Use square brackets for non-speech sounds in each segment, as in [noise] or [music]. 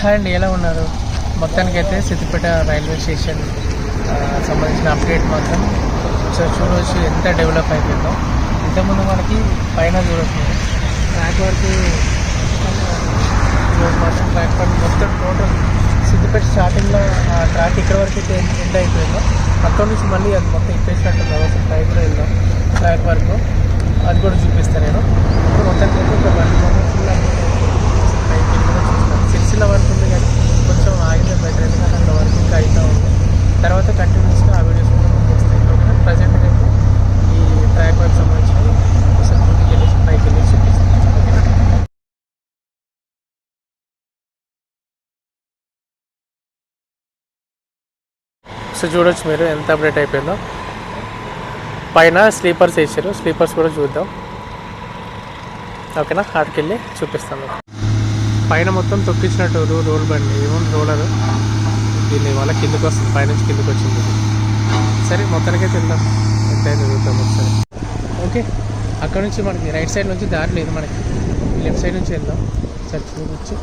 Hi అండి ఎలా ఉన్నారు? మొత్తానికైతే సిద్దిపేట రైల్వే స్టేషన్ సంబంధించిన అప్డేట్ మాత్రం ఒకసారి చూడవచ్చు ఎంత డెవలప్ అయిపోయిందో. ఇంతకుముందు మనకి పైన చూడొచ్చు. ట్రాక్ వరకు ఈరోజు మాత్రం ట్రాక్ పైన మొత్తం టోటల్ సిద్దిపేట స్టార్టింగ్లో ఆ ట్రాక్ ఇక్కడ వరకు అయితే ఎండ్ అయిపోయిందో. అక్కడ నుంచి మళ్ళీ అది మొత్తం ఇప్పేసినట్టుంది ఒకసారి ట్రాక్లో వెళ్దాం ట్రాక్ వరకు. అది కూడా చూపిస్తాను నేను. ఇప్పుడు మొత్తానికి అయితే ఒక వన్ మొత్తం ఫుల్ అప్డేట్ అయిపోయింది పైకి వెళ్ళి కూడా చూస్తాను సిరిసిల్ల వరకు ఉంది కానీ కొంచెం ఆగితే బెటర్ ఎందుకంటే అక్కడ వరకు ఇంకా అవుతూ ఉంది. తర్వాత కంటిన్యూస్గా ఆ వీడియోస్ కూడా మీకు వస్తాయి ఓకేనా? ప్రజెంట్ అయితే ఈ ట్రాక్ వర్క్ సంబంధించి ఒకసారి ముందుకు వెళ్ళేసి పైకి వెళ్ళేసి చూపిస్తాను. ఓకేనా? సో చూడొచ్చు మీరు ఎంత అప్డేట్ అయిపోయిందో. పైన స్లీపర్స్ వేసారు. స్లీపర్స్ కూడా చూద్దాం. ఓకేనా? అక్కడికి వెళ్ళి చూపిస్తాను. పైన మొత్తం తొక్కించినట్టు రో- రోల్ బండి. ఏముంది రోలరు? దీన్ని వాళ్ళ కిందకి వస్తుంది. పైనుంచి కిందకి వచ్చింది సరే మొత్తానికే తిందాం ఎంత అయిందో చూద్దాం ఒకసారి. ఓకే. అక్కడ నుంచి మనకి రైట్ సైడ్ నుంచి దారి లేదు మనకి. లెఫ్ట్ సైడ్ నుంచి వెళ్దాం. సరే చూడొచ్చు.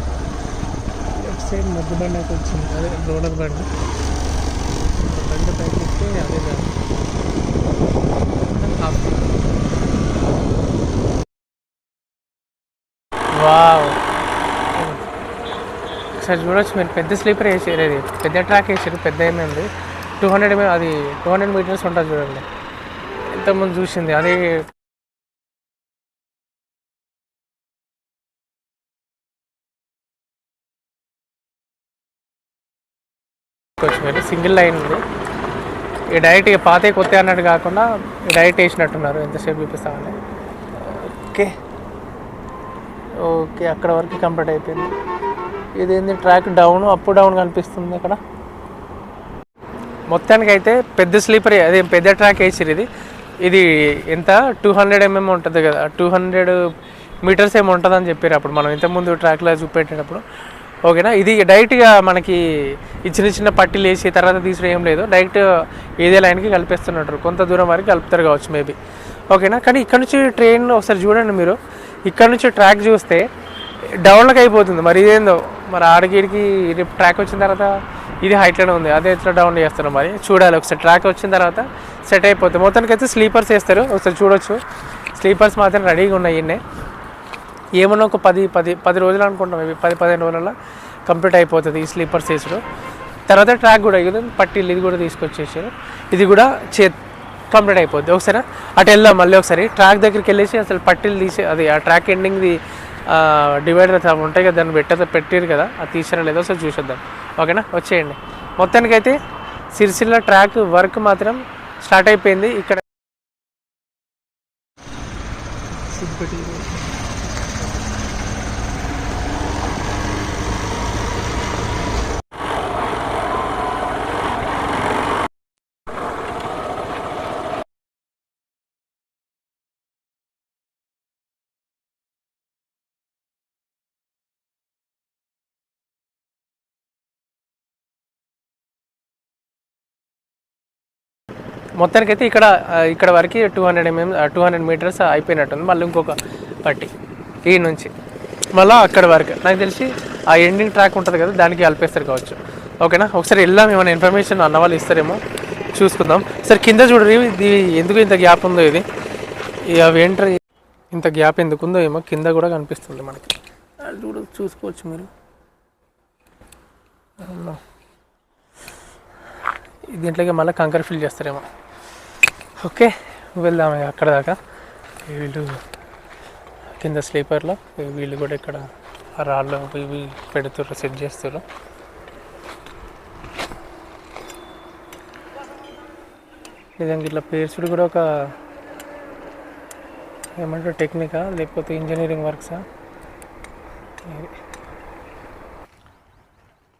లెఫ్ట్ సైడ్ ముద్దు బండి అయితే వచ్చింది. అదే రోలర్ బండి. బండి పైకి ఎక్కితే అదే దారి. Half wow. ఒకసారి చూడొచ్చు. మీరు పెద్ద స్లీపర్ వేసారు ఇది పెద్ద ట్రాక్ వేసారు. పెద్ద ఏమీ ఉంది టూ హండ్రెడ్ అది టూ హండ్రెడ్ మీటర్స్ ఉంటుంది చూడండి. ఎంతమంది చూసింది? అది మీరు సింగిల్ లైన్ ఉంది. ఈ డైరెక్ట్ ఇక పాతే కొత్త అన్నట్టు కాకుండా డైరెక్ట్ వేసినట్టున్నారు. ఎంతసేపు చూపిస్తామని ఓకే. ఓకే. అక్కడ వరకు కంప్లీట్ అయిపోయింది. ఇదేంది ట్రాక్ డౌన్ అప్ డౌన్ కనిపిస్తుంది అక్కడ. మొత్తానికి అయితే పెద్ద స్లీపర్ అదే పెద్ద ట్రాక్ వేసిరు ఇది. ఇది ఎంత? టూ హండ్రెడ్ ఎంఎం ఉంటుంది కదా టూ హండ్రెడ్ మీటర్స్ ఏమి ఉంటుందని చెప్పారు అప్పుడు మనం ఇంతకుముందు ట్రాక్లో చూపెట్టేటప్పుడు. ఓకేనా? ఇది డైరెక్ట్గా మనకి ఈ చిన్న చిన్న పట్టీలు వేసి తర్వాత తీసుకుని ఏం లేదు. డైరెక్ట్ ఏదే లైన్కి కలిపేస్తున్నట్టు కొంత దూరం వరకు కలుపుతారు కావచ్చు మేబీ ఓకేనా? కానీ ఇక్కడ నుంచి ట్రైన్ ఒకసారి చూడండి మీరు. ఇక్కడ నుంచి ట్రాక్ చూస్తే డౌన్లోకి అయిపోతుంది మరి ఇదేందో? మరి ఆడగిడికి రేపు ట్రాక్ వచ్చిన తర్వాత ఇది హైట్లోనే ఉంది. అదే ఇట్లా డౌన్ చేస్తారు మరి. చూడాలి ఒకసారి. ట్రాక్ వచ్చిన తర్వాత సెట్ అయిపోతుంది. మొత్తానికి అయితే స్లీపర్స్ వేస్తారు. ఒకసారి చూడొచ్చు. స్లీపర్స్ మాత్రం రెడీగా ఉన్నాయి ఇన్నే ఏమన్నా ఒక పది పది పది రోజులు అనుకుంటాం. ఇవి పది పదిహేను రోజులలో కంప్లీట్ అయిపోతుంది ఈ స్లీపర్స్ వేసుడు. తర్వాత ట్రాక్ కూడా ఇది పట్టీలు ఇది కూడా తీసుకొచ్చేసారు. ఇది కూడా చే కంప్లీట్ అయిపోద్ది. ఒకసారి అటు వెళ్దాం మళ్ళీ ఒకసారి. ట్రాక్ దగ్గరికి వెళ్ళేసి అసలు పట్టీలు తీసి అది ఆ ట్రాక్ ఎండింగ్ది డివైడర్ ఉంటాయి కదా దాన్ని పెట్టే పెట్టారు కదా అది తీసారా లేదో ఒకసారి చూసేద్దాం. ఓకేనా? వచ్చేయండి. మొత్తానికైతే సిరిసిల్ల ట్రాక్ వర్క్ మాత్రం స్టార్ట్ అయిపోయింది. ఇక్కడ సిద్దిపేట మొత్తానికైతే ఇక్కడ ఆ, ఇక్కడ వరకు two hundred MM two hundred metres అయిపోయినట్టుంది. మళ్ళీ ఇంకొక పట్టి ఈ నుంచి. మళ్ళీ అక్కడ వరకు. నాకు తెలిసి ఆ ఎండింగ్ ట్రాక్ ఉంటుంది కదా దానికి కలిపేస్తారు కావచ్చు. ఓకేనా? ఒకసారి వెళ్దాం ఏమైనా ఇన్ఫర్మేషన్ అన్న వాళ్ళు ఇస్తారేమో చూసుకుందాం. సరే కింద చూడరు ఇది ఎందుకు ఇంత గ్యాప్ ఉందో ఇది? అవి ఏంటో ఇంత గ్యాప్ ఎందుకు ఉందో ఏమో కింద కూడా కనిపిస్తుంది మనకి. చూడ చూసుకోవచ్చు మీరు. దీంట్లోకి మళ్ళీ కంకర ఫిల్ చేస్తారేమో. ఓకే వెళ్దాం ఇక అక్కడ దాకా. వీళ్ళు కింద స్లీపర్లో వీళ్ళు కూడా ఇక్కడ ఆ రాళ్ళు ఇవి పెడుతుర్రు సెట్ చేస్తారు నిజంగా ఇట్లా పేర్చుడు కూడా ఒక ఏమంటారు టెక్నికా? లేకపోతే ఇంజనీరింగ్ వర్క్సా?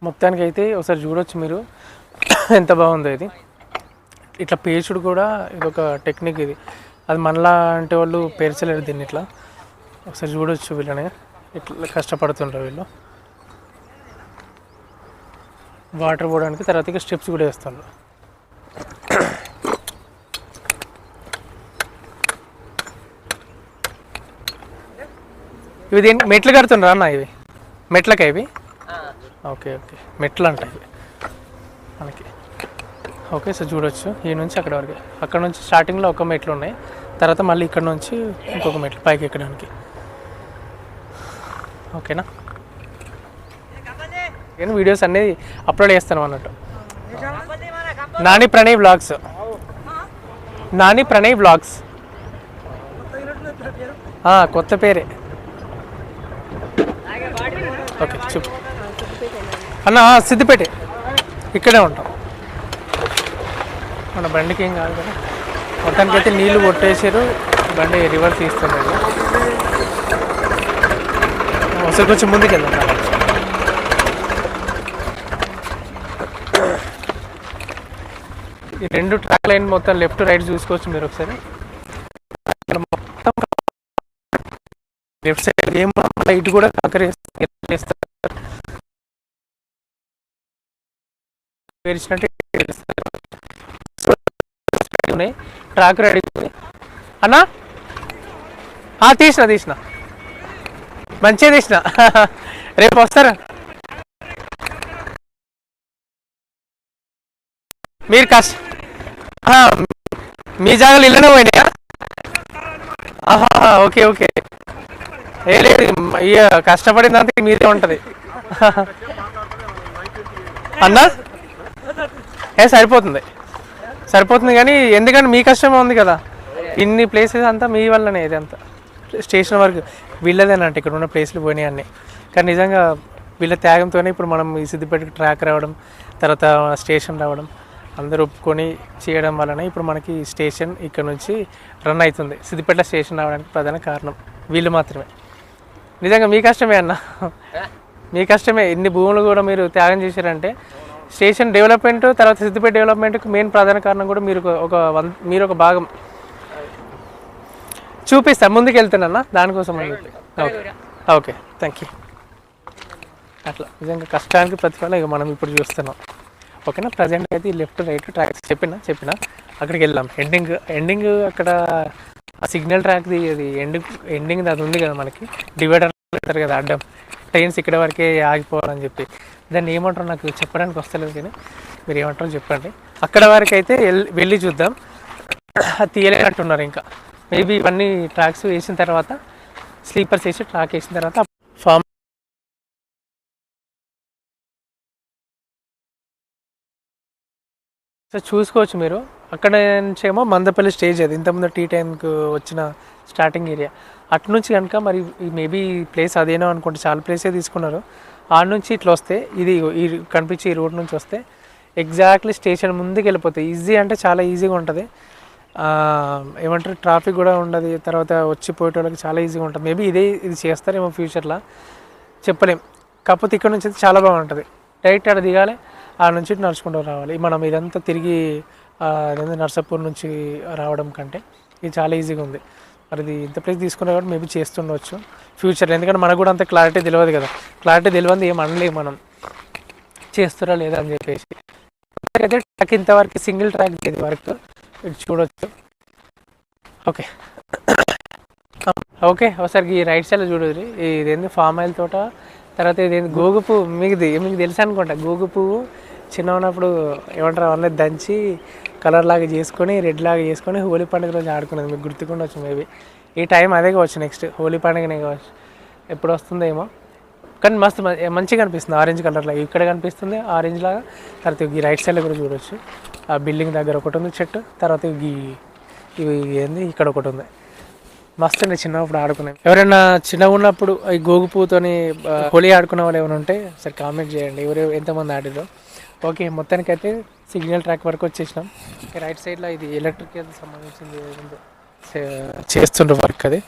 మొత్తానికి అయితే ఒకసారి చూడొచ్చు మీరు. [coughs] ఎంత బాగుందో ఇది. ఇట్లా పేర్చుడు కూడా ఇది ఒక టెక్నిక్ ఇది. అది మనలా అంటే వాళ్ళు పేర్చలేరు దీన్ని ఇట్లా. ఒకసారి చూడొచ్చు వీళ్ళని. ఇట్లా కష్టపడుతుంటారు వీళ్ళు. వాటర్ పోవడానికి తర్వాత ఇక స్టెప్స్ కూడా వేస్తారు ఇవి దేని మెట్లు కడుతుండ్రా అన్న ఇవి? మెట్లకా ఇవి? Okay okay. మెట్లు అంటాయి మనకి. ఓకే సో చూడొచ్చు. ఈ నుంచి అక్కడ వరకు. అక్కడ నుంచి స్టార్టింగ్లో ఒక మెట్లు ఉన్నాయి. తర్వాత మళ్ళీ ఇక్కడ నుంచి ఇంకొక మెట్లు పైకి ఎక్కడానికి. ఓకేనా? నేను వీడియోస్ అన్నీ అప్లోడ్ చేస్తాను అన్నట్టు. నాని ప్రణయ్ బ్లాగ్స్ నాని ప్రణయ్ బ్లాగ్స్ కొత్త పేరే. ఓకే చెప్పు. అన్న సిద్దిపేట. ఇక్కడే ఉంటాం. మన బండికి ఏం కాదు కదా. మొత్తానికి అయితే నీళ్ళు కొట్టేసారు బండి రివర్స్ తీస్తున్నారు ఒకసారి కొంచెం ముందుకు వెళ్దాం. ఈ రెండు ట్రాక్ లైన్ మొత్తం లెఫ్ట్ రైట్ చూసుకోవచ్చు మీరు ఒకసారి. మొత్తం లెఫ్ట్ సైడ్ ఏం ఇటు కూడా కక్కరేస్తారు పేర్చినట్టు ట్రాక్ రెడీ అన్నా? ఆ, తీసిన తీసిన. మంచిగా తీసిన. [laughs] రేపు వస్తారా? మీరు కష్ట మీ జాగాలు ఇళ్ళనే పోయినాయా? Okay okay. ఏ లేదు కష్టపడిన కష్టపడిందంతా మీదే ఉంటుంది. [laughs] అన్నా? ఏ సరిపోతుంది. సరిపోతుంది కానీ ఎందుకంటే మీ కష్టమే ఉంది కదా. ఇన్ని ప్లేసెస్ అంతా మీ వల్లనే ఇది అంతా. స్టేషన్ వరకు వీళ్ళదేనంట ఇక్కడ ఉన్న ప్లేస్లు పోయినాయి అన్నీ. కానీ నిజంగా వీళ్ళ త్యాగంతోనే ఇప్పుడు మనం ఈ సిద్దిపేటకి ట్రాక్ రావడం తర్వాత స్టేషన్ రావడం అందరూ ఒప్పుకొని చేయడం వలన ఇప్పుడు మనకి స్టేషన్ ఇక్కడ నుంచి రన్ అవుతుంది. సిద్దిపేట స్టేషన్ రావడానికి ప్రధాన కారణం వీళ్ళు మాత్రమే. నిజంగా మీ కష్టమే అన్న. మీ కష్టమే. ఇన్ని భూములు కూడా మీరు త్యాగం చేశారంటే స్టేషన్ డెవలప్మెంట్ తర్వాత సిద్దిపేట డెవలప్మెంట్కి మెయిన్ ప్రధాన కారణం కూడా మీరు ఒక- వన్ మీరు ఒక భాగం. చూపిస్తా ముందుకు వెళ్తున్నా దానికోసం ఓకే. ఓకే థ్యాంక్ యూ అట్లా నిజంగా కష్టానికి ప్రతిఫలం ఇక మనం ఇప్పుడు చూస్తున్నాం. ఓకేనా? ప్రజెంట్ అయితే ఈ లెఫ్ట్ రైట్ ట్రాక్స్ చెప్పిన చెప్పిన అక్కడికి వెళ్దాం. ఎండింగ్ ఎండింగ్ అక్కడ ఆ సిగ్నల్ ట్రాక్ది అది ఎండింగ్ ఎండింగ్ అది ఉంది కదా మనకి. డివైడర్ కదా అడ్డం. ట్రైన్స్ ఇక్కడ వరకే ఆగిపోవాలని చెప్పి. దాన్ని ఏమంటారో నాకు చెప్పడానికి వస్తలేదు కానీ మీరు ఏమంటారో చెప్పండి. అక్కడ వరకు అయితే వెళ్ళి చూద్దాం. అది తీయలేనట్టున్నారు ఇంకా. మేబీ ఇవన్నీ ట్రాక్స్ వేసిన తర్వాత స్లీపర్స్ వేసి ట్రాక్ వేసిన తర్వాత ఫామ్ సో చూసుకోవచ్చు మీరు. అక్కడ నుంచేమో మందపల్లి స్టేజ్ అది. ఇంతకుముందు టీ టైంకి వచ్చిన స్టార్టింగ్ ఏరియా అటు నుంచి కనుక మరి మేబీ ప్లేస్ అదేనో అనుకుంటే చాలా ప్లేసే తీసుకున్నారు. ఆడ నుంచి ఇట్లా వస్తే ఇది ఈ కనిపించే ఈ రోడ్ నుంచి వస్తే ఎగ్జాక్ట్లీ స్టేషన్ ముందుకు వెళ్ళిపోతాయి. ఈజీ అంటే చాలా ఈజీగా ఉంటుంది. ఏమంటారు ట్రాఫిక్ కూడా ఉండదు. తర్వాత వచ్చి పోయేటోళ్ళకి చాలా ఈజీగా ఉంటుంది. మేబీ ఇదే ఇది చేస్తారేమో ఫ్యూచర్లో చెప్పలేం. కాకపోతే ఇక్కడ నుంచి అయితే చాలా బాగుంటుంది. డైరెక్ట్ ఆడ దిగాలి ఆ నుంచి ఇటు నడుచుకుంటూ రావాలి. మనం ఇదంతా తిరిగి నర్సాపూర్ నుంచి రావడం కంటే ఇది చాలా ఈజీగా ఉంది. మరి ఇది ఇంత ప్లేస్ తీసుకున్నా కూడా మేబీ చేస్తుండవచ్చు ఫ్యూచర్లో ఎందుకంటే మనకు కూడా అంత క్లారిటీ తెలియదు కదా. క్లారిటీ తెలియదు ఏం అనలేము మనం. చేస్తురా లేదా అని చెప్పేసి. అయితే ట్రాక్ ఇంతవరకు సింగిల్ ట్రాక్ ఇది వరకు. ఇటు చూడొచ్చు. ఓకే ఓకే ఒకసారి ఈ రైట్ సైడ్ చూడదు ఇదేంది ఫామ్ ఆయిల్ తోట? తర్వాత ఇదేంది గోగు పువ్వు? మీకు మీకు తెలుసు అనుకుంటా గోగు పువ్వు చిన్న ఉన్నప్పుడు ఏమంటారు అవన్నీ దంచి కలర్ లాగా చేసుకొని రెడ్ లాగా చేసుకొని హోలీ పండుగ రోజు ఆడుకునేది మీకు గుర్తుకుండొచ్చు మేబీ. ఈ టైం అదే కావచ్చు నెక్స్ట్. హోలీ పండుగనే కావచ్చు. ఎప్పుడు వస్తుందేమో. కానీ మస్తు మంచిగా అనిపిస్తుంది. ఆరెంజ్ కలర్ లాగా. ఇక్కడ కనిపిస్తుంది ఆరెంజ్ లాగా. తర్వాత ఈ రైట్ సైడ్లో కూడా చూడొచ్చు. ఆ బిల్డింగ్ దగ్గర ఒకటి ఉంది చెట్టు. తర్వాత ఈ ఇవి ఏంది? ఇక్కడ ఒకటి ఉంది. మస్తు అండి చిన్నప్పుడు ఆడుకున్నాం ఎవరైనా చిన్నగా ఉన్నప్పుడు ఈ గోగుపూతోని హోలీ ఆడుకునే వాళ్ళు ఏమైనా ఉంటే సరే కామెంట్ చేయండి. ఎవరు ఎంతమంది ఆడిరో ఓకే మొత్తానికి అయితే సిగ్నల్ ట్రాక్ వరకు వచ్చేసినాం. రైట్ సైడ్లో ఇది ఎలక్ట్రికల్ సంబంధించింది చేస్తుండ్రు వర్క్ అది.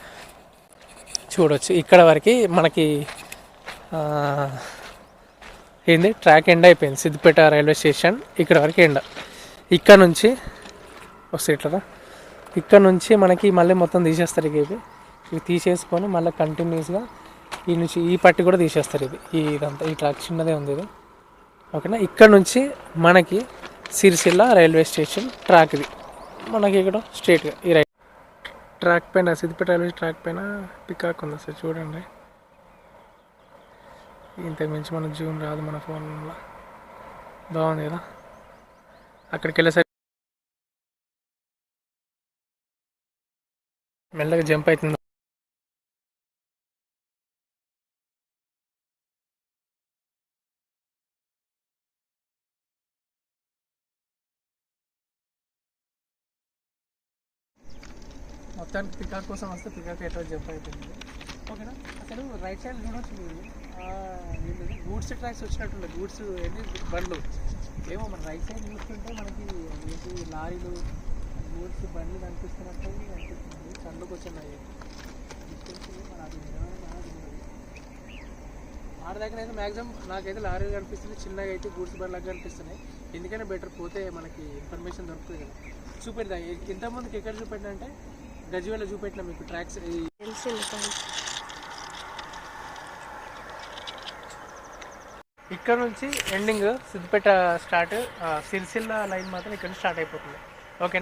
చూడొచ్చు. ఇక్కడ వరకు మనకి ఏంది? ట్రాక్ ఎండ్ అయిపోయింది. సిద్దిపేట రైల్వే స్టేషన్ ఇక్కడ వరకు ఎండ. ఇక్కడ నుంచి వస్తే ఇట్లా ఇక్కడ నుంచి మనకి మళ్ళీ మొత్తం తీసేస్తారు ఇక ఇవి. ఇవి తీసేసుకొని మళ్ళీ కంటిన్యూస్గా ఈ నుంచి ఈ పట్టి కూడా తీసేస్తారు ఇది ఇదంతా ఈ ట్రాక్ చిన్నదే ఉంది ఇది. ఓకేనా? ఇక్కడ నుంచి మనకి సిరిసిల్ల రైల్వే స్టేషన్ ట్రాక్ ఇది. మనకి ఇక్కడ స్ట్రేట్గా ఈ రైట్ ట్రాక్ పైన సిద్దిపేట రైల్వే ట్రాక్ పైన పికాక్ ఉంది సార్ చూడండి. ఇంతకుమించి మన జూమ్ రాదు మన ఫోన్లో బాగుంది కదా? అక్కడికి వెళ్ళేసరికి మెల్లగా జంప్ అవుతుంది. మొత్తానికి పికాక్ కోసం వస్తే పికాక్ ఎట్లా జంప్ అయిపోయింది. ఓకేనా? అసలు రైట్ సైడ్ చూడొచ్చు మీరు గూడ్స్ ట్రాక్స్ వచ్చినట్టుండే. గూడ్స్ ఏంటి బండ్లు. ఏమో మన రైట్ సైడ్ చూస్తుంటే మనకి ఏంటి? లారీలు గూడ్స్ బండ్లు కనిపిస్తున్నట్టు అనిపిస్తుంది. కళ్ళకు వచ్చినాయి. ఆడ దగ్గర అయితే మ్యాక్సిమం నాకైతే లారీలు కనిపిస్తుంది చిన్నగా అయితే గూడ్స్ బండ్లకు కనిపిస్తున్నాయి. ఎందుకైనా బెటర్ పోతే మనకి ఇన్ఫర్మేషన్ దొరుకుతుంది కదా. చూపెడదా ఇంతకుముందుకి ఎక్కడ చూపెట్టినా అంటే గజ్వేల చూపెట్టిన మీకు ట్రాక్స్ ఇక్కడ నుంచి ending Siddipet start Sircilla line మాత్రం ఇక్కడ స్టార్ట్ అయిపోతుంది. ఓకేనా